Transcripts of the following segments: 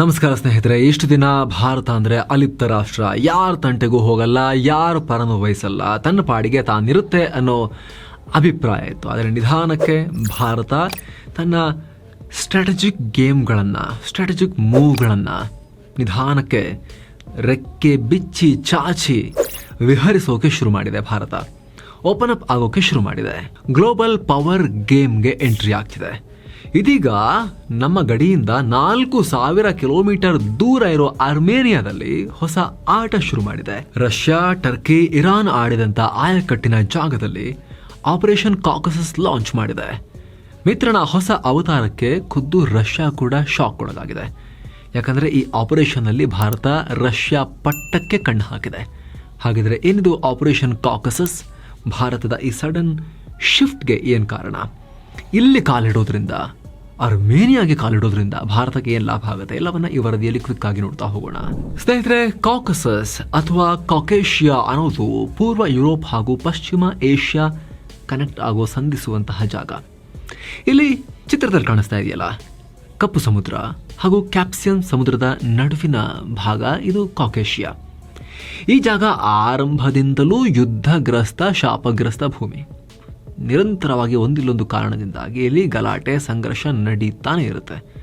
ನಮಸ್ಕಾರ ಸ್ನೇಹಿತರೆ, ಇಷ್ಟು ದಿನ ಭಾರತ ಅಂದರೆ ಅಲಿಪ್ತ ರಾಷ್ಟ್ರ. ಯಾರ ತಂಟೆಗೂ ಹೋಗಲ್ಲ, ಯಾರು ಪರನು ವಹಿಸಲ್ಲ ತನ್ನ ಪಾಡಿಗೆ ತಾನಿರುತ್ತೆ ಅನ್ನೋ ಅಭಿಪ್ರಾಯ ಇತ್ತು. ಆದರೆ ನಿಧಾನಕ್ಕೆ ಭಾರತ ತನ್ನ ಸ್ಟ್ರಾಟಜಿಕ್ ಗೇಮ್ಗಳನ್ನು ಸ್ಟ್ರಾಟಜಿಕ್ ಮೂವ್ಗಳನ್ನು ನಿಧಾನಕ್ಕೆ ರೆಕ್ಕೆ ಬಿಚ್ಚಿ ಚಾಚಿ ವಿಹರಿಸೋಕೆ ಶುರು ಮಾಡಿದೆ ಭಾರತ. ಓಪನ್ ಅಪ್ ಆಗೋಕೆ ಶುರು ಮಾಡಿದೆ. ಗ್ಲೋಬಲ್ ಪವರ್ ಗೇಮ್ಗೆ ಎಂಟ್ರಿ ಆಗ್ತಿದೆ. ಇದೀಗ ನಮ್ಮ ಗಡಿಯಿಂದ ನಾಲ್ಕು ಸಾವಿರ ಕಿಲೋಮೀಟರ್ ದೂರ ಇರೋ ಅರ್ಮೇನಿಯಾದಲ್ಲಿ ಹೊಸ ಆಟ ಶುರು ಮಾಡಿದೆ. ರಷ್ಯಾ, ಟರ್ಕಿ, ಇರಾನ್ ಆಡಿದಂತ ಆಯಕಟ್ಟಿನ ಜಾಗದಲ್ಲಿ ಆಪರೇಷನ್ ಕಾಕಸಸ್ ಲಾಂಚ್ ಮಾಡಿದೆ. ಮಿತ್ರನ ಹೊಸ ಅವತಾರಕ್ಕೆ ಖುದ್ದು ರಷ್ಯಾ ಕೂಡ ಶಾಕ್ ಒಳಗಾಗಿದೆ ಯಾಕಂದ್ರೆ ಈ ಆಪರೇಷನ್ ಅಲ್ಲಿ ಭಾರತ ರಷ್ಯಾ ಪಟ್ಟಕ್ಕೆ ಕಣ್ಣು ಹಾಕಿದೆ. ಹಾಗಿದ್ರೆ ಏನಿದು ಆಪರೇಷನ್ ಕಾಕಸಸ್ ಭಾರತದ ಈ ಸಡನ್ ಶಿಫ್ಟ್ಗೆ ಏನು ಕಾರಣ? ಇಲ್ಲಿ ಕಾಲಿಡೋದ್ರಿಂದ ಅರ್ಮೇನಿಯಾಗೆ ಕಾಲಿಡೋದ್ರಿಂದ ಭಾರತಕ್ಕೆ ಏನು ಲಾಭ ಆಗುತ್ತೆ ಎಲ್ಲವನ್ನ ಈ ವರದಿಯಲ್ಲಿ ಕ್ವಿಕ್ ಆಗಿ ನೋಡ್ತಾ ಹೋಗೋಣ. ಸ್ನೇಹಿತರೆ ಕಾಕಸಸ್ ಅಥವಾ ಕಾಕೇಶಿಯಾ ಅನ್ನೋದು ಪೂರ್ವ ಯುರೋಪ್ ಹಾಗೂ ಪಶ್ಚಿಮ ಏಷ್ಯಾ ಕನೆಕ್ಟ್ ಆಗೋ ಸಂಧಿಸುವಂತಹ ಜಾಗ. ಇಲ್ಲಿ ಚಿತ್ರದಲ್ಲಿ ಕಾಣಿಸ್ತಾ ಇದೆಯಲ್ಲ, ಕಪ್ಪು ಸಮುದ್ರ ಹಾಗೂ ಕ್ಯಾಪ್ಸಿಯನ್ ಸಮುದ್ರದ ನಡುವಿನ ಭಾಗ ಇದು ಕಾಕೇಶಿಯಾ ಈ ಜಾಗ ಆರಂಭದಿಂದಲೂ ಯುದ್ಧಗ್ರಸ್ತ, ಶಾಪಗ್ರಸ್ತ ಭೂಮಿ. ನಿರಂತರವಾಗಿ ಒಂದಿಲ್ಲೊಂದು ಕಾರಣದಿಂದಾಗಿ ಇಲ್ಲಿ ಗಲಾಟೆ, ಸಂಘರ್ಷ ನಡೀತಾನೆ ಇರುತ್ತೆ.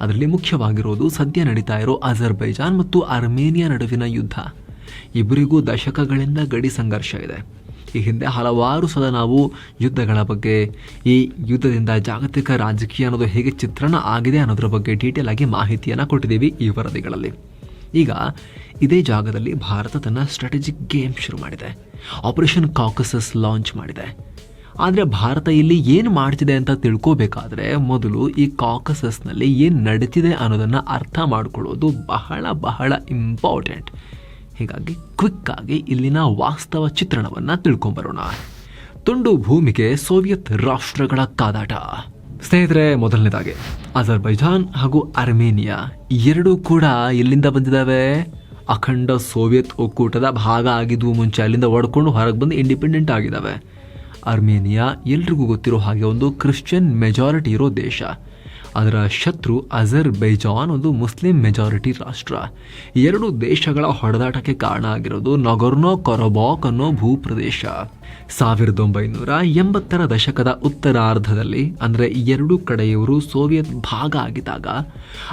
ಅದರಲ್ಲಿ ಮುಖ್ಯವಾಗಿರೋದು ಸದ್ಯ ನಡೀತಾ ಇರೋ ಅಜರ್ಬೈಜಾನ್ ಮತ್ತು ಅರ್ಮೇನಿಯಾ ನಡುವಿನ ಯುದ್ಧ. ಇಬ್ಬರಿಗೂ ದಶಕಗಳಿಂದ ಗಡಿ ಸಂಘರ್ಷ ಇದೆ. ಈ ಹಿಂದೆ ಹಲವಾರು ಸದ ನಾವು ಯುದ್ಧಗಳ ಬಗ್ಗೆ, ಈ ಯುದ್ಧದಿಂದ ಜಾಗತಿಕ ರಾಜಕೀಯ ಅನ್ನೋದು ಹೇಗೆ ಚಿತ್ರಣ ಆಗಿದೆ ಅನ್ನೋದ್ರ ಬಗ್ಗೆ ಡೀಟೇಲ್ ಆಗಿ ಮಾಹಿತಿಯನ್ನು ಕೊಟ್ಟಿದ್ದೀವಿ ಈ ವರದಿಗಳಲ್ಲಿ. ಈಗ ಇದೇ ಜಾಗದಲ್ಲಿ ಭಾರತ ತನ್ನ ಸ್ಟ್ರಾಟಜಿಕ್ ಗೇಮ್ ಶುರು ಮಾಡಿದೆ. ಆಪರೇಷನ್ ಕಾಕಸಸ್ ಲಾಂಚ್ ಮಾಡಿದೆ. ಆದರೆ ಭಾರತ ಇಲ್ಲಿ ಏನು ಮಾಡ್ತಿದೆ ಅಂತ ತಿಳ್ಕೋಬೇಕಾದ್ರೆ ಮೊದಲು ಈ ಕಾಕಸಸ್ನಲ್ಲಿ ಏನು ನಡೀತಿದೆ ಅನ್ನೋದನ್ನು ಅರ್ಥ ಮಾಡಿಕೊಳ್ಳೋದು ಬಹಳ ಬಹಳ ಇಂಪಾರ್ಟೆಂಟ್ ಹೀಗಾಗಿ ಕ್ವಿಕ್ಕಾಗಿ ಇಲ್ಲಿನ ವಾಸ್ತವ ಚಿತ್ರಣವನ್ನು ತಿಳ್ಕೊಂಬರೋಣ. ತುಂಡು ಭೂಮಿಗೆ ಸೋವಿಯತ್ ರಾಷ್ಟ್ರಗಳ ಕಾದಾಟ. ಸ್ನೇಹಿತರೆ, ಮೊದಲನೇದಾಗಿ ಅಜರ್ಬೈಜಾನ್ ಹಾಗೂ ಅರ್ಮೇನಿಯಾ ಎರಡೂ ಕೂಡ ಎಲ್ಲಿಂದ ಬಂದಿದ್ದಾವೆ? ಅಖಂಡ ಸೋವಿಯತ್ ಒಕ್ಕೂಟದ ಭಾಗ ಆಗಿದ್ವು ಮುಂಚೆ ಅಲ್ಲಿಂದ ಒಡ್ಕೊಂಡು ಹೊರಗೆ ಬಂದು ಇಂಡಿಪೆಂಡೆಂಟ್ ಆಗಿದ್ದಾವೆ. ಅರ್ಮೇನಿಯಾ ಎಲ್ರಿಗೂ ಗೊತ್ತಿರೋ ಹಾಗೆ ಒಂದು ಕ್ರಿಶ್ಚಿಯನ್ ಮೆಜಾರಿಟಿ ಇರೋ ದೇಶ. ಅದರ ಶತ್ರು ಅಜರ್ ಬೈಜಾನ್ ಒಂದು ಮುಸ್ಲಿಂ ಮೆಜಾರಿಟಿ ರಾಷ್ಟ್ರ. ಎರಡು ದೇಶಗಳ ಹೊಡೆದಾಟಕ್ಕೆ ಕಾರಣ ಆಗಿರೋದು ನಗೊರ್ನೋ ಕೊರಬಾಕ್ ಅನ್ನೋ ಭೂಪ್ರದೇಶ. ಸಾವಿರದ ಒಂಬೈನೂರ ಎಂಬತ್ತರ ದಶಕದ ಉತ್ತರಾರ್ಧದಲ್ಲಿ, ಅಂದರೆ ಎರಡು ಕಡೆಯವರು ಸೋವಿಯತ್ ಭಾಗ ಆಗಿದ್ದಾಗ,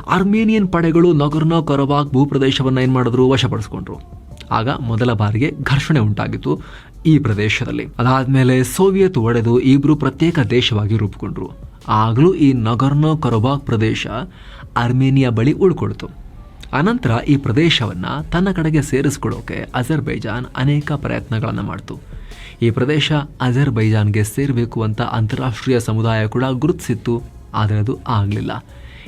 ಅರ್ಮೇನಿಯನ್ ಪಡೆಗಳು ನಗೊರ್ನೋ ಕೊರಬಾಕ್ ಭೂಪ್ರದೇಶವನ್ನು ಏನು ಮಾಡಿದ್ರು ವಶಪಡಿಸ್ಕೊಂಡ್ರು. ಆಗ ಮೊದಲ ಬಾರಿಗೆ ಘರ್ಷಣೆ ಉಂಟಾಗಿತ್ತು. ಈ ಪ್ರದೇಶದಲ್ಲಿ. ಅದಾದ್ಮೇಲೆ ಸೋವಿಯತ್ ಒಡೆದು ಇಬ್ರು ಪ್ರತ್ಯೇಕ ದೇಶವಾಗಿ ರೂಪುಗೊಂಡ್ರು. ಆಗಲೂ ಈ ನಗರ್ನೋ ಕರೋಬಾಕ್ ಪ್ರದೇಶ ಅರ್ಮೇನಿಯಾ ಬಳಿ ಉಳ್ಕೊಳ್ತು. ಅನಂತರ ಈ ಪ್ರದೇಶವನ್ನು ತನ್ನ ಕಡೆಗೆ ಸೇರಿಸ್ಕೊಳ್ಳೋಕೆ ಅಜರ್ಬೈಜಾನ್ ಅನೇಕ ಪ್ರಯತ್ನಗಳನ್ನು ಮಾಡ್ತು. ಈ ಪ್ರದೇಶ ಅಜರ್ಬೈಜಾನ್ಗೆ ಸೇರಬೇಕು ಅಂತ ಅಂತಾರಾಷ್ಟ್ರೀಯ ಸಮುದಾಯ ಕೂಡ ಗುರುತಿಸಿತ್ತು. ಆದರೆ ಅದು ಆಗಲಿಲ್ಲ.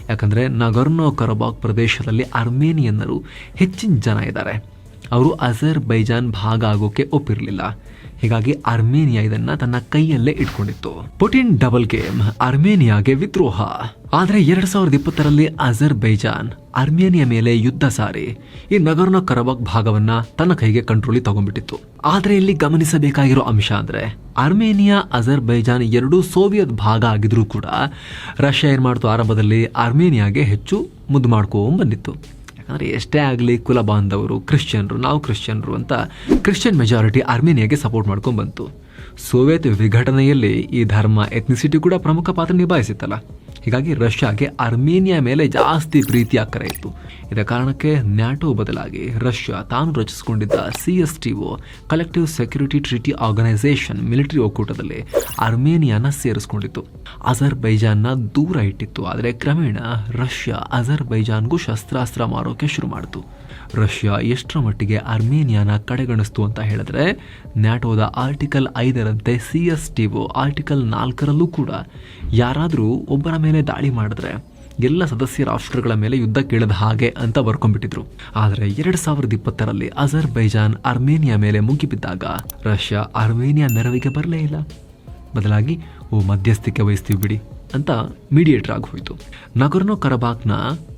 ಯಾಕಂದರೆ ನಗರ್ನೋ ಕರಬಾಗ್ ಪ್ರದೇಶದಲ್ಲಿ ಅರ್ಮೇನಿಯನ್ನರು ಹೆಚ್ಚಿನ ಜನ ಇದ್ದಾರೆ. ಅವರು ಅಜರ್ ಬೈಜಾನ್ ಭಾಗ ಆಗೋಕೆ ಒಪ್ಪಿರಲಿಲ್ಲ. ಹೀಗಾಗಿ ಅರ್ಮೇನಿಯಾ ಇದನ್ನ ತನ್ನ ಕೈಯಲ್ಲೇ ಇಟ್ಕೊಂಡಿತ್ತು. ಪುಟಿನ್ ಡಬಲ್ ಗೇಮ್, ಅರ್ಮೇನಿಯಾಗೆ ವಿದ್ರೋಹ. ಆದರೆ ಎರಡ್ ಸಾವಿರದ ಇಪ್ಪತ್ತರಲ್ಲಿ ಅಜರ್ ಬೈಜಾನ್ ಅರ್ಮೇನಿಯಾ ಮೇಲೆ ಯುದ್ಧ ಸಾರಿ ಈ ನಗರ್ನ ಕರಬಾಕ್ ಭಾಗವನ್ನ ತನ್ನ ಕೈಗೆ ಕಂಟ್ರೋಲಿ ತಗೊಂಡ್ಬಿಟ್ಟಿತ್ತು. ಆದರೆ ಇಲ್ಲಿ ಗಮನಿಸಬೇಕಾಗಿರೋ ಅಂಶ ಅಂದ್ರೆ ಅರ್ಮೇನಿಯಾ ಅಜರ್ ಬೈಜಾನ್ ಎರಡೂ ಸೋವಿಯತ್ ಭಾಗ ಆಗಿದ್ರೂ ಕೂಡ ರಷ್ಯಾ ಏನ್ ಮಾಡ್ತು? ಆರಂಭದಲ್ಲಿ ಅರ್ಮೇನಿಯಾಗೆ ಹೆಚ್ಚು ಮುದ್ದು ಮಾಡ್ಕೊಂಡ್ ಬಂದಿತ್ತು ಯಾಕಂದರೆ ಎಷ್ಟೇ ಆಗಲಿ ಕುಲ ಬಾಂಧವರು, ಕ್ರಿಶ್ಚಿಯನ್ರು, ನಾವು ಕ್ರಿಶ್ಚಿಯನ್ರು ಅಂತ ಕ್ರಿಶ್ಚಿಯನ್ ಮೆಜಾರಿಟಿ ಅರ್ಮೇನಿಯಾಗೆ ಸಪೋರ್ಟ್ ಮಾಡ್ಕೊಂಡು ಬಂತು. ಸೋವಿಯತ್ ವಿಘಟನೆಯಲ್ಲಿ ಈ ಧರ್ಮ ಎಥ್ನಿಸಿಟಿ ಕೂಡ ಪ್ರಮುಖ ಪಾತ್ರ ನಿಭಾಯಿಸಿತ್ತಲ್ಲ. ಹೀಗಾಗಿ ರಷ್ಯಾಗೆ ಅರ್ಮೇನಿಯಾ ಮೇಲೆ ಜಾಸ್ತಿ ಪ್ರೀತಿ ಆಕರ ಇತ್ತು. ಇದರ ಕಾರಣಕ್ಕೆ ನ್ಯಾಟೋ ಬದಲಾಗಿ ರಷ್ಯಾ ತಾನು ರಚಿಸಿಕೊಂಡಿದ್ದ C S T O collective security treaty organisation military ಒಕ್ಕೂಟದಲ್ಲಿ ಅರ್ಮೇನಿಯಾನ ಸೇರಿಸಿಕೊಂಡಿತ್ತು. ಅಜರ್ ಬೈಜಾನ್ನ ದೂರ ಇಟ್ಟಿತ್ತು, ಆದರೆ ಕ್ರಮೇಣ ರಷ್ಯಾ ಅಜರ್ ಬೈಜಾನ್ಗೂ ಶಸ್ತ್ರಾಸ್ತ್ರ ಮಾರೋಕೆ ಶುರು ಮಾಡಿತು. ರಷ್ಯಾ ಎಷ್ಟರ ಮಟ್ಟಿಗೆ ಅರ್ಮೇನಿಯಾನ ಕಡೆಗಣಿಸ್ತು ಅಂತ ಹೇಳಿದ್ರೆ, ನ್ಯಾಟೋದ article ಐದರಂತೆ C S T O article ನಾಲ್ಕರಲ್ಲೂ ಕೂಡ ಯಾರಾದರೂ ಒಬ್ಬರ ಮೇಲೆ ದಾಳಿ ಮಾಡಿದ್ರೆ ಎಲ್ಲ ಸದಸ್ಯ ರಾಷ್ಟ್ರಗಳ ಮೇಲೆ ಯುದ್ಧ ಕೇಳದ ಹಾಗೆ ಅಂತ ಬರ್ಕೊಂಡ್ಬಿಟ್ಟಿದ್ರು. ಆದರೆ ಎರಡು ಸಾವಿರದ ಇಪ್ಪತ್ತರಲ್ಲಿ ಅಜರ್ ಬೈಜಾನ್ ಅರ್ಮೇನಿಯಾ ಮೇಲೆ ಮುಗಿಬಿದ್ದಾಗ ರಷ್ಯಾ ಅರ್ಮೇನಿಯಾ ನೆರವಿಗೆ ಬರಲೇ ಇಲ್ಲ. ಬದಲಾಗಿ, ಓ ಮಧ್ಯಸ್ಥಿಕೆ ವಹಿಸ್ತೀವಿ ಬಿಡಿ ಅಂತ ಮೀಡಿಯೇಟರ್ ಆಗಿ ಹೋಯಿತು. ನಗರ್ನೋ ಕರಬಾಕ್ನ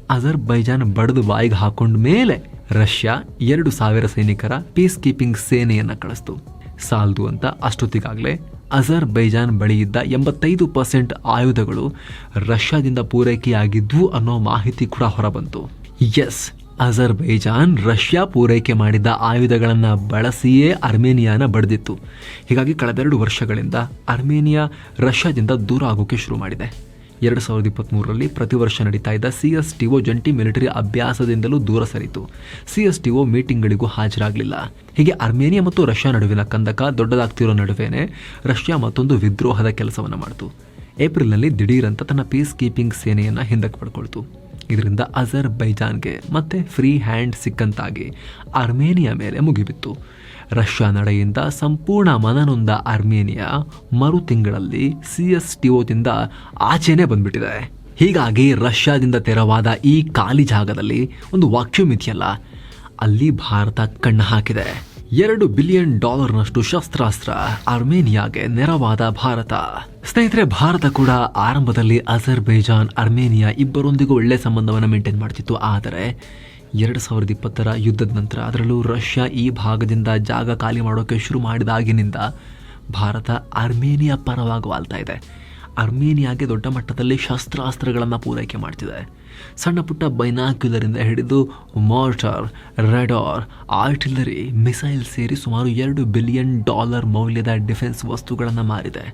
ಅಜರ್ ಬೈಜಾನ್ ಬಡದು ಬಾಯಿಗೆ ಹಾಕೊಂಡ ಮೇಲೆ ರಷ್ಯಾ ಎರಡು ಸಾವಿರ ಸೈನಿಕರ ಪೀಸ್ ಕೀಪಿಂಗ್ ಸೇನೆಯನ್ನ ಕಳಿಸ್ತು. ಸಾಲ್ದು ಅಂತ ಅಷ್ಟೊತ್ತಿಗಾಗಲೇ ಅಜರ್ ಬೈಜಾನ್ ಬಳಿ ಇದ್ದ ಎಂಬತ್ತೈದು ಪರ್ಸೆಂಟ್ ಆಯುಧಗಳು ರಷ್ಯಾದಿಂದ ಪೂರೈಕೆಯಾಗಿದ್ವು ಅನ್ನೋ ಮಾಹಿತಿ ಕೂಡ ಹೊರಬಂತು. ಎಸ್ ಅಜರ್ಬೈಜಾನ್ ರಷ್ಯಾ ಪೂರೈಕೆ ಮಾಡಿದ್ದ ಆಯುಧಗಳನ್ನು ಬಳಸಿಯೇ ಅರ್ಮೇನಿಯಾನ ಬಡಿದಿತ್ತು. ಹೀಗಾಗಿ ಕಳೆದೆರಡು ವರ್ಷಗಳಿಂದ ಅರ್ಮೇನಿಯಾ ರಷ್ಯಾದಿಂದ ದೂರ ಆಗೋಕೆ ಶುರು ಮಾಡಿದೆ. ಎರಡು ಸಾವಿರದ ಇಪ್ಪತ್ತ್ಮೂರರಲ್ಲಿ ಪ್ರತಿ ವರ್ಷ ನಡೀತಾ ಇದ್ದ ಸಿ ಎಸ್ ಟಿ ಒ ಜಂಟಿ ಮಿಲಿಟರಿ ಅಭ್ಯಾಸದಿಂದಲೂ ದೂರ ಸರಿತು. ಸಿ ಎಸ್ ಟಿ ಒ ಮೀಟಿಂಗ್ಗಳಿಗೂ ಹಾಜರಾಗಲಿಲ್ಲ. ಹೀಗೆ ಅರ್ಮೇನಿಯಾ ಮತ್ತು ರಷ್ಯಾ ನಡುವಿನ ಕಂದಕ ದೊಡ್ಡದಾಗ್ತಿರೋ ನಡುವೆನೇ ರಷ್ಯಾ ಮತ್ತೊಂದು ವಿದ್ರೋಹದ ಕೆಲಸವನ್ನು ಮಾಡಿತು. ಏಪ್ರಿಲ್ನಲ್ಲಿ ದಿಢೀರಂತ ತನ್ನ ಪೀಸ್ ಕೀಪಿಂಗ್ ಸೇನೆಯನ್ನು ಹಿಂದಕ್ಕೆ ಪಡ್ಕೊಳ್ತು. ಇದರಿಂದ ಅಜರ್ ಬೈಜಾನ್ಗೆ ಮತ್ತೆ ಫ್ರೀ ಹ್ಯಾಂಡ್ ಸಿಕ್ಕಂತಾಗಿ ಅರ್ಮೇನಿಯಾ ಮೇಲೆ ಮುಗಿಬಿತ್ತು. ರಷ್ಯಾ ನಡೆಯಿಂದ ಸಂಪೂರ್ಣ ಮನನೊಂದ ಅರ್ಮೇನಿಯಾ ಮರು ತಿಂಗಳಲ್ಲಿ ಸಿ ಎಸ್ ಟಿಒದಿಂದ ಆಚೆನೇ ಬಂದ್ಬಿಟ್ಟಿದೆ. ಹೀಗಾಗಿ ರಷ್ಯಾದಿಂದ ತೆರವಾದ ಈ ಖಾಲಿ ಜಾಗದಲ್ಲಿ ಒಂದು ವಾಕ್ಯೂಮ್ ಇದೆಯಲ್ಲ, ಅಲ್ಲಿ ಭಾರತ ಕಣ್ಣು ಹಾಕಿದೆ. ಎರಡು ಬಿಲಿಯನ್ ಡಾಲರ್ನಷ್ಟು ಶಸ್ತ್ರಾಸ್ತ್ರ ಅರ್ಮೇನಿಯಾಗೆ ನೆರವಾದ ಭಾರತ. ಸ್ನೇಹಿತರೆ, ಭಾರತ ಕೂಡ ಆರಂಭದಲ್ಲಿ ಅಜರ್ಬೈಜಾನ್ ಅರ್ಮೇನಿಯಾ ಇಬ್ಬರೊಂದಿಗೂ ಒಳ್ಳೆ ಸಂಬಂಧವನ್ನು ಮೇಂಟೈನ್ ಮಾಡ್ತಿತ್ತು. ಆದರೆ ಎರಡು ಸಾವಿರದ ಇಪ್ಪತ್ತರ ಯುದ್ಧದ ನಂತರ ಅದರಲ್ಲೂ ರಷ್ಯಾ ಈ ಭಾಗದಿಂದ ಜಾಗ ಖಾಲಿ ಮಾಡೋಕೆ ಶುರು ಮಾಡಿದಾಗಿನಿಂದ ಭಾರತ ಅರ್ಮೇನಿಯಾ ಪರವಾಗಿ ವಾಲ್ತಾ ಇದೆ. ಅರ್ಮೇನಿಯಾಗೆ ದೊಡ್ಡ ಮಟ್ಟದಲ್ಲಿ ಶಸ್ತ್ರಾಸ್ತ್ರಗಳನ್ನು ಪೂರೈಕೆ ಮಾಡ್ತಿದೆ. ಸಣ್ಣ ಪುಟ್ಟ ಬೈನಾಕ್ಯುಲರಿಂದ ಹಿಡಿದು ಮಾರ್ಟರ್ ರೆಡಾರ್, ಆರ್ಟಿಲರಿ, ಮಿಸೈಲ್ ಸೇರಿ ಸುಮಾರು ಎರಡು ಬಿಲಿಯನ್ ಡಾಲರ್ ಮೌಲ್ಯದ ಡಿಫೆನ್ಸ್ ವಸ್ತುಗಳನ್ನು ಮಾರಿದೆ.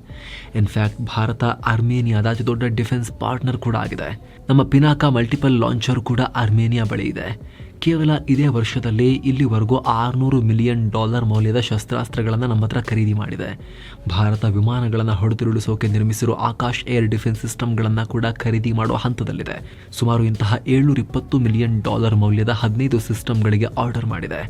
ಇನ್ಫ್ಯಾಕ್ಟ್ ಭಾರತ ಅರ್ಮೇನಿಯಾದ ಅತಿ ದೊಡ್ಡ ಡಿಫೆನ್ಸ್ ಪಾರ್ಟ್ನರ್ ಕೂಡ ಆಗಿದೆ. ನಮ್ಮ ಪಿನಾಕ ಮಲ್ಟಿಪಲ್ ಲಾಂಚರ್ ಕೂಡ ಅರ್ಮೇನಿಯಾ ಬಳಿ ಇದೆ. ಕೇವಲ ಇದೇ ವರ್ಷದಲ್ಲಿ ಇಲ್ಲಿವರೆಗೂ ಆರುನೂರು ಮಿಲಿಯನ್ ಡಾಲರ್ ಮೌಲ್ಯದ ಶಸ್ತ್ರಾಸ್ತ್ರಗಳನ್ನು ನಮ್ಮ ಹತ್ರ ಖರೀದಿ ಮಾಡಿದೆ. ಭಾರತ ವಿಮಾನಗಳನ್ನು ಹೊಡೆದುರುಳಿಸೋಕೆ ನಿರ್ಮಿಸಿರುವ ಆಕಾಶ್ ಏರ್ ಡಿಫೆನ್ಸ್ ಸಿಸ್ಟಮ್ಗಳನ್ನು ಕೂಡ ಖರೀದಿ ಮಾಡುವ ಹಂತದಲ್ಲಿದೆ. ಸುಮಾರು ಇಂತಹ ಏಳ್ನೂರ ಮಿಲಿಯನ್ ಡಾಲರ್ ಮೌಲ್ಯದ ಹದಿನೈದು ಸಿಸ್ಟಮ್ಗಳಿಗೆ ಆರ್ಡರ್ ಮಾಡಿದೆ.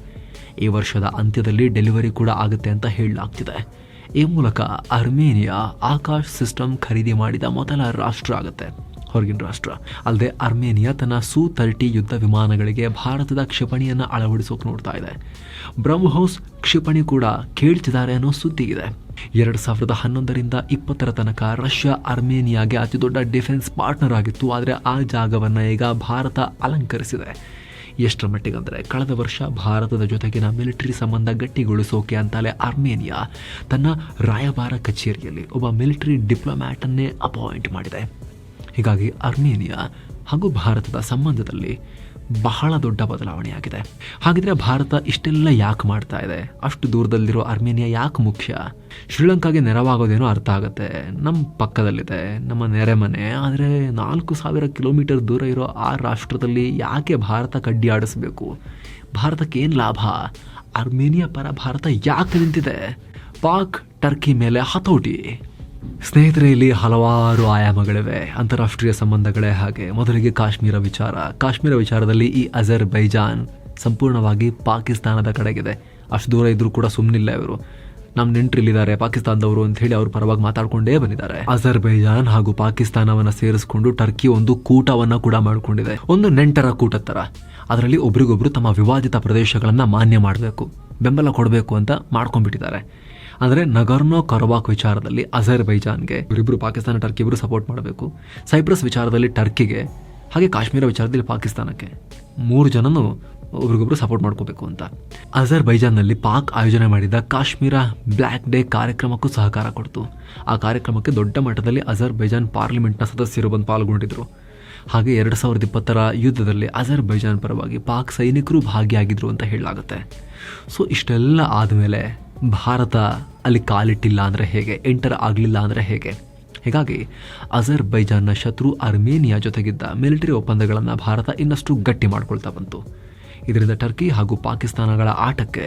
ಈ ವರ್ಷದ ಅಂತ್ಯದಲ್ಲಿ ಡೆಲಿವರಿ ಕೂಡ ಆಗುತ್ತೆ ಅಂತ ಹೇಳಲಾಗ್ತಿದೆ. ಈ ಮೂಲಕ ಅರ್ಮೇನಿಯಾ ಆಕಾಶ್ ಸಿಸ್ಟಮ್ ಖರೀದಿ ಮಾಡಿದ ಮೊದಲ ರಾಷ್ಟ್ರ ಆಗುತ್ತೆ. ಹೊರಗಿನ ರಾಷ್ಟ್ರ. ಅಲ್ಲದೆ ಅರ್ಮೇನಿಯಾ ತನ್ನ ಸು ತರ್ಟಿ ಯುದ್ಧ ವಿಮಾನಗಳಿಗೆ ಭಾರತದ ಕ್ಷಿಪಣಿಯನ್ನು ಅಳವಡಿಸೋಕೆ ನೋಡ್ತಾ ಇದೆ. ಬ್ರಹ್ಮೋಸ್ ಕ್ಷಿಪಣಿ ಕೂಡ ಕೇಳ್ತಿದ್ದಾರೆ ಅನ್ನೋ ಸುದ್ದಿ ಇದೆ. ಎರಡು ಸಾವಿರದ ಹನ್ನೊಂದರಿಂದ ಇಪ್ಪತ್ತರ ತನಕ ರಷ್ಯಾ ಅರ್ಮೇನಿಯಾಗೆ ಅತಿ ದೊಡ್ಡ ಡಿಫೆನ್ಸ್ ಪಾರ್ಟ್ನರ್ ಆಗಿತ್ತು. ಆದರೆ ಆ ಜಾಗವನ್ನು ಈಗ ಭಾರತ ಅಲಂಕರಿಸಿದೆ. ಎಷ್ಟರ ಮಟ್ಟಿಗೆ ಅಂದರೆ ಕಳೆದ ವರ್ಷ ಭಾರತದ ಜೊತೆಗಿನ ಮಿಲಿಟರಿ ಸಂಬಂಧ ಗಟ್ಟಿಗೊಳಿಸೋಕೆ ಅಂತಲೇ ಅರ್ಮೇನಿಯಾ ತನ್ನ ರಾಯಭಾರ ಕಚೇರಿಯಲ್ಲಿ ಒಬ್ಬ ಮಿಲಿಟರಿ ಡಿಪ್ಲೊಮ್ಯಾಟನ್ನೇ ಅಪಾಯಿಂಟ್ ಮಾಡಿದೆ. ಹೀಗಾಗಿ ಅರ್ಮೇನಿಯಾ ಹಾಗೂ ಭಾರತದ ಸಂಬಂಧದಲ್ಲಿ ಬಹಳ ದೊಡ್ಡ ಬದಲಾವಣೆಯಾಗಿದೆ. ಹಾಗಿದ್ರೆ ಭಾರತ ಇಷ್ಟೆಲ್ಲ ಯಾಕೆ ಮಾಡ್ತಾ ಇದೆ? ಅಷ್ಟು ದೂರದಲ್ಲಿರೋ ಅರ್ಮೇನಿಯಾ ಯಾಕೆ ಮುಖ್ಯ? ಶ್ರೀಲಂಕಾಗೆ ನೆರವಾಗೋದೇನೋ ಅರ್ಥ ಆಗುತ್ತೆ. ನಮ್ಮ ಪಕ್ಕದಲ್ಲಿದೆ, ನಮ್ಮ ನೆರೆಮನೆ. ಆದರೆ ನಾಲ್ಕು ಸಾವಿರ ಕಿಲೋಮೀಟರ್ ದೂರ ಇರೋ ಆ ರಾಷ್ಟ್ರದಲ್ಲಿ ಯಾಕೆ ಭಾರತ ಕಡ್ಡಿ ಆಡಿಸ್ಬೇಕು? ಭಾರತಕ್ಕೆ ಏನು ಲಾಭ? ಅರ್ಮೇನಿಯಾ ಪರ ಭಾರತ ಯಾಕೆ ನಿಂತಿದೆ? ಪಾಕ್, ಟರ್ಕಿ ಮೇಲೆ ಹತೋಟಿ. ಸ್ನೇಹಿತರೆ ಇಲ್ಲಿ ಹಲವಾರು ಆಯಾಮಗಳಿವೆ. ಅಂತಾರಾಷ್ಟ್ರೀಯ ಸಂಬಂಧಗಳೇ ಹಾಗೆ. ಮೊದಲಿಗೆ ಕಾಶ್ಮೀರ ವಿಚಾರ. ಕಾಶ್ಮೀರ ವಿಚಾರದಲ್ಲಿ ಈ ಅಜರ್ ಬೈಜಾನ್ ಸಂಪೂರ್ಣವಾಗಿ ಪಾಕಿಸ್ತಾನದ ಕಡೆಗಿದೆ. ಅಷ್ಟು ದೂರ ಇದ್ರೂ ಕೂಡ ಸುಮ್ಮನಿಲ್ಲ ಇವರು. ನಮ್ಮ ನೆಂಟ್ರಿಲ್ಲಿದ್ದಾರೆ, ಪಾಕಿಸ್ತಾನದವರು ಅಂತ ಹೇಳಿ ಅವ್ರ ಪರವಾಗಿ ಮಾತಾಡ್ಕೊಂಡೇ ಬಂದಿದ್ದಾರೆ. ಅಜರ್ ಬೈಜಾನ್ ಹಾಗೂ ಪಾಕಿಸ್ತಾನವನ್ನ ಸೇರಿಸಿಕೊಂಡು ಟರ್ಕಿ ಒಂದು ಕೂಟವನ್ನ ಕೂಡ ಮಾಡಿಕೊಂಡಿದೆ. ಒಂದು ನೆಂಟರ ಕೂಟದ ತರ. ಅದರಲ್ಲಿ ಒಬ್ರಿಗೊಬ್ರು ತಮ್ಮ ವಿವಾದಿತ ಪ್ರದೇಶಗಳನ್ನ ಮಾನ್ಯ ಮಾಡಬೇಕು, ಬೆಂಬಲ ಕೊಡಬೇಕು ಅಂತ ಮಾಡ್ಕೊಂಡ್ಬಿಟ್ಟಿದ್ದಾರೆ. ಅಂದರೆ ನಗರ್ನೋ ಕರ್ವಾಕ್ ವಿಚಾರದಲ್ಲಿ ಅಜರ್ ಬೈಜಾನ್ಗೆ ಇವರಿಬ್ಬರು ಪಾಕಿಸ್ತಾನ ಟರ್ಕಿ ಇಬ್ಬರು ಸಪೋರ್ಟ್ ಮಾಡಬೇಕು. ಸೈಪ್ರಸ್ ವಿಚಾರದಲ್ಲಿ ಟರ್ಕಿಗೆ ಹಾಗೆ ಕಾಶ್ಮೀರ ವಿಚಾರದಲ್ಲಿ ಪಾಕಿಸ್ತಾನಕ್ಕೆ ಮೂರು ಜನನು ಒಬ್ರಿಗೊಬ್ರು ಸಪೋರ್ಟ್ ಮಾಡ್ಕೋಬೇಕು ಅಂತ. ಅಜರ್ ಬೈಜಾನ್ನಲ್ಲಿ ಪಾಕ್ ಆಯೋಜನೆ ಮಾಡಿದ ಕಾಶ್ಮೀರ ಬ್ಲ್ಯಾಕ್ ಡೇ ಕಾರ್ಯಕ್ರಮಕ್ಕೂ ಸಹಕಾರ ಕೊಡ್ತು. ಆ ಕಾರ್ಯಕ್ರಮಕ್ಕೆ ದೊಡ್ಡ ಮಟ್ಟದಲ್ಲಿ ಅಜರ್ ಬೈಜಾನ್ ಪಾರ್ಲಿಮೆಂಟ್ನ ಸದಸ್ಯರು ಬಂದು ಪಾಲ್ಗೊಂಡಿದ್ರು. ಹಾಗೆ ಎರಡು ಸಾವಿರದ ಇಪ್ಪತ್ತರ ಯುದ್ಧದಲ್ಲಿ ಅಜರ್ ಬೈಜಾನ್ ಪರವಾಗಿ ಪಾಕ್ ಸೈನಿಕರು ಭಾಗಿಯಾಗಿದ್ರು ಅಂತ ಹೇಳಲಾಗುತ್ತೆ. ಸೊ ಇಷ್ಟೆಲ್ಲ ಆದಮೇಲೆ ಭಾರತ ಅಲ್ಲಿ ಕಾಲಿಟ್ಟಿಲ್ಲ ಅಂದರೆ ಹೇಗೆ? ಎಂಟರ್ ಆಗಲಿಲ್ಲ ಅಂದರೆ ಹೇಗೆ? ಹೀಗಾಗಿ ಅಜರ್ ಬೈಜಾನ್ನ ಶತ್ರು ಅರ್ಮೇನಿಯಾ ಜೊತೆಗಿದ್ದ ಮಿಲಿಟರಿ ಒಪ್ಪಂದಗಳನ್ನು ಭಾರತ ಇನ್ನಷ್ಟು ಗಟ್ಟಿ ಮಾಡಿಕೊಳ್ತಾ ಬಂತು. ಇದರಿಂದ ಟರ್ಕಿ ಹಾಗೂ ಪಾಕಿಸ್ತಾನಗಳ ಆಟಕ್ಕೆ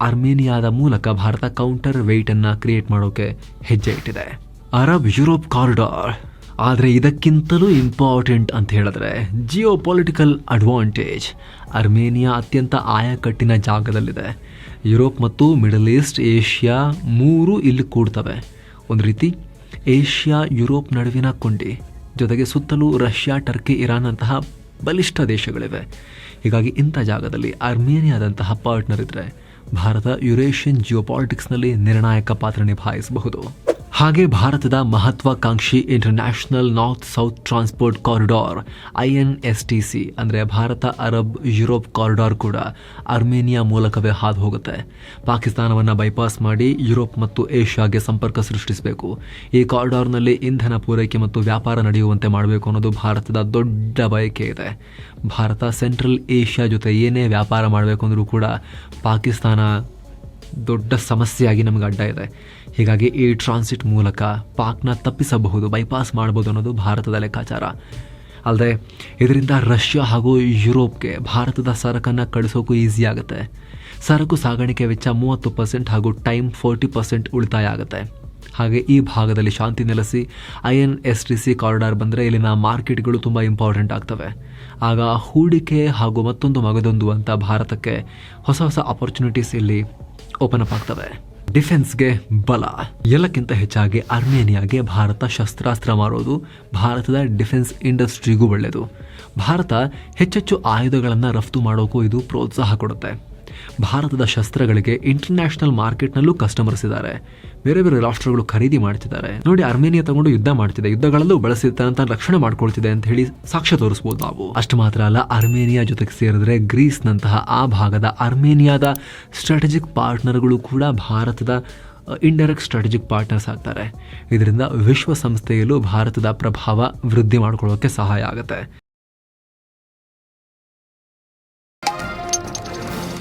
ಅರ್ಮೇನಿಯಾದ ಮೂಲಕ ಭಾರತ ಕೌಂಟರ್ ವೆಯ್ಟನ್ನು ಕ್ರಿಯೇಟ್ ಮಾಡೋಕೆ ಹೆಜ್ಜೆ ಇಟ್ಟಿದೆ. ಅರಬ್ ಯುರೋಪ್ ಕಾರಿಡಾರ್ ಆದರೆ ಇದಕ್ಕಿಂತಲೂ ಇಂಪಾರ್ಟೆಂಟ್ ಅಂತ ಹೇಳಿದ್ರೆ ಜಿಯೋ ಪೊಲಿಟಿಕಲ್ ಅಡ್ವಾಂಟೇಜ್ ಅರ್ಮೇನಿಯಾ ಅತ್ಯಂತ ಆಯಕಟ್ಟಿನ ಜಾಗದಲ್ಲಿದೆ. ಯುರೋಪ್ ಮತ್ತು ಮಿಡಲ್ ಈಸ್ಟ್, ಏಷ್ಯಾ ಮೂರು ಇಲ್ಲಿ ಕೂಡ್ತವೆ. ಒಂದು ರೀತಿ, ಏಷ್ಯಾ ಯುರೋಪ್ ನಡುವಿನ ಕೊಂಡಿ ಜೊತೆಗೆ ಸುತ್ತಲೂ ರಷ್ಯಾ, ಟರ್ಕಿ ಇರಾನ್ ಅಂತಹ ಬಲಿಷ್ಠ ದೇಶಗಳಿವೆ. ಹೀಗಾಗಿ ಇಂಥ ಜಾಗದಲ್ಲಿ ಅರ್ಮೇನಿಯಾದಂತಹ ಪಾರ್ಟ್ನರ್ ಇದ್ದರೆ ಭಾರತ ಯುರೇಷಿಯನ್ ಜಿಯೋಪಾಲಿಟಿಕ್ಸ್ನಲ್ಲಿ ನಿರ್ಣಾಯಕ ಪಾತ್ರ ನಿಭಾಯಿಸಬಹುದು. ಹಾಗೆ ಭಾರತದ ಮಹತ್ವಾಕಾಂಕ್ಷಿ international north south transport corridor I N S T C ಅಂದರೆ ಭಾರತ ಅರಬ್ ಯುರೋಪ್ ಕಾರಿಡಾರ್ ಕೂಡ ಅರ್ಮೇನಿಯಾ ಮೂಲಕವೇ ಹಾದು ಹೋಗುತ್ತೆ ಪಾಕಿಸ್ತಾನವನ್ನು ಬೈಪಾಸ್ ಮಾಡಿ ಯುರೋಪ್ ಮತ್ತು ಏಷ್ಯಾಗೆ ಸಂಪರ್ಕ ಸೃಷ್ಟಿಸಬೇಕು. ಈ ಕಾರಿಡಾರ್ನಲ್ಲಿ ಇಂಧನ ಪೂರೈಕೆ ಮತ್ತು ವ್ಯಾಪಾರ ನಡೆಯುವಂತೆ ಮಾಡಬೇಕು ಅನ್ನೋದು ಭಾರತದ ದೊಡ್ಡ ಬಯಕೆ ಇದೆ. ಭಾರತ ಸೆಂಟ್ರಲ್ ಏಷ್ಯಾ ಜೊತೆ ಏನೇ ವ್ಯಾಪಾರ ಮಾಡಬೇಕು ಅಂದರೂ ಕೂಡ ಪಾಕಿಸ್ತಾನ ದೊಡ್ಡ ಸಮಸ್ಯೆಯಾಗಿ ನಮಗೆ ಅಡ್ಡ ಇದೆ. ಹೀಗಾಗಿ ಈ ಟ್ರಾನ್ಸಿಟ್ ಮೂಲಕ ಪಾಕ್ನ ತಪ್ಪಿಸಬಹುದು ಬೈಪಾಸ್ ಮಾಡಬಹುದು ಅನ್ನೋದು ಭಾರತದ ಲೆಕ್ಕಾಚಾರ. ಅಲ್ಲದೆ ಇದರಿಂದ ರಷ್ಯಾ ಹಾಗೂ ಯುರೋಪ್ಗೆ ಭಾರತದ ಸರಕನ್ನು ಕಳಿಸೋಕ್ಕೂ ಈಸಿ ಆಗುತ್ತೆ. ಸರಕು ಸಾಗಾಣಿಕೆ ವೆಚ್ಚ ಮೂವತ್ತು ಪರ್ಸೆಂಟ್ ಹಾಗೂ ಟೈಮ್ ಫೋರ್ಟಿ ಪರ್ಸೆಂಟ್ ಉಳಿತಾಯ ಆಗುತ್ತೆ. ಹಾಗೆ ಈ ಭಾಗದಲ್ಲಿ ಶಾಂತಿ ನೆಲೆಸಿ I N S T C corridor ಬಂದರೆ ಇಲ್ಲಿನ ಮಾರ್ಕೆಟ್ಗಳು ತುಂಬ ಇಂಪಾರ್ಟೆಂಟ್ ಆಗ್ತವೆ. ಆಗ ಹೂಡಿಕೆ ಹಾಗೂ ಮತ್ತೊಂದು ಮಗದೊಂದು ಅಂತ ಭಾರತಕ್ಕೆ ಹೊಸ ಹೊಸ ಅಪರ್ಚುನಿಟೀಸ್ ಇಲ್ಲಿ ಓಪನ್ ಅಪ್ ಆಗ್ತವೆ. ಡಿಫೆನ್ಸ್ಗೆ ಬಲ. ಎಲ್ಲಕ್ಕಿಂತ ಹೆಚ್ಚಾಗಿ ಅರ್ಮೇನಿಯಾಗೆ ಭಾರತ ಶಸ್ತ್ರಾಸ್ತ್ರ ಮಾರೋದು ಭಾರತದ ಡಿಫೆನ್ಸ್ ಇಂಡಸ್ಟ್ರಿಗೂ ಒಳ್ಳೆಯದು. ಭಾರತ ಹೆಚ್ಚೆಚ್ಚು ಆಯುಧಗಳನ್ನು ರಫ್ತು ಮಾಡೋಕ್ಕೂ ಇದು ಪ್ರೋತ್ಸಾಹ ಕೊಡುತ್ತೆ. ಭಾರತದ ಶಸ್ತ್ರಗಳಿಗೆ ಇಂಟರ್ನ್ಯಾಷನಲ್ ಮಾರ್ಕೆಟ್ನಲ್ಲೂ ಕಸ್ಟಮರ್ಸ್ ಇದ್ದಾರೆ. ಬೇರೆ ಬೇರೆ ರಾಷ್ಟ್ರಗಳು ಖರೀದಿ ಮಾಡ್ತಿದ್ದಾರೆ. ನೋಡಿ, ಅರ್ಮೇನಿಯಾ ತಗೊಂಡು ಯುದ್ಧ ಮಾಡ್ತಿದೆ. ಯುದ್ಧಗಳಲ್ಲೂ ಬಳಸಿ ರಕ್ಷಣೆ ಮಾಡ್ಕೊಳ್ತಿದೆ ಅಂತ ಹೇಳಿ ಸಾಕ್ಷ್ಯ ತೋರಿಸ್ಬೋದು ನಾವು. ಅಷ್ಟು ಮಾತ್ರ ಅಲ್ಲ, ಅರ್ಮೇನಿಯಾ ಜೊತೆಗೆ ಸೇರಿದ್ರೆ ಗ್ರೀಸ್ನಂತಹ ಆ ಭಾಗದ ಅರ್ಮೇನಿಯಾದ ಸ್ಟ್ರಾಟಜಿಕ್ ಪಾರ್ಟ್ನರ್ಗಳು ಕೂಡ ಭಾರತದ ಇಂಡೈರೆಕ್ಟ್ ಸ್ಟ್ರಾಟಜಿಕ್ ಪಾರ್ಟ್ನರ್ಸ್ ಆಗ್ತಾರೆ. ಇದರಿಂದ ವಿಶ್ವಸಂಸ್ಥೆಯಲ್ಲೂ ಭಾರತದ ಪ್ರಭಾವ ವೃದ್ಧಿ ಮಾಡ್ಕೊಳ್ಳೋಕೆ ಸಹಾಯ ಆಗುತ್ತೆ.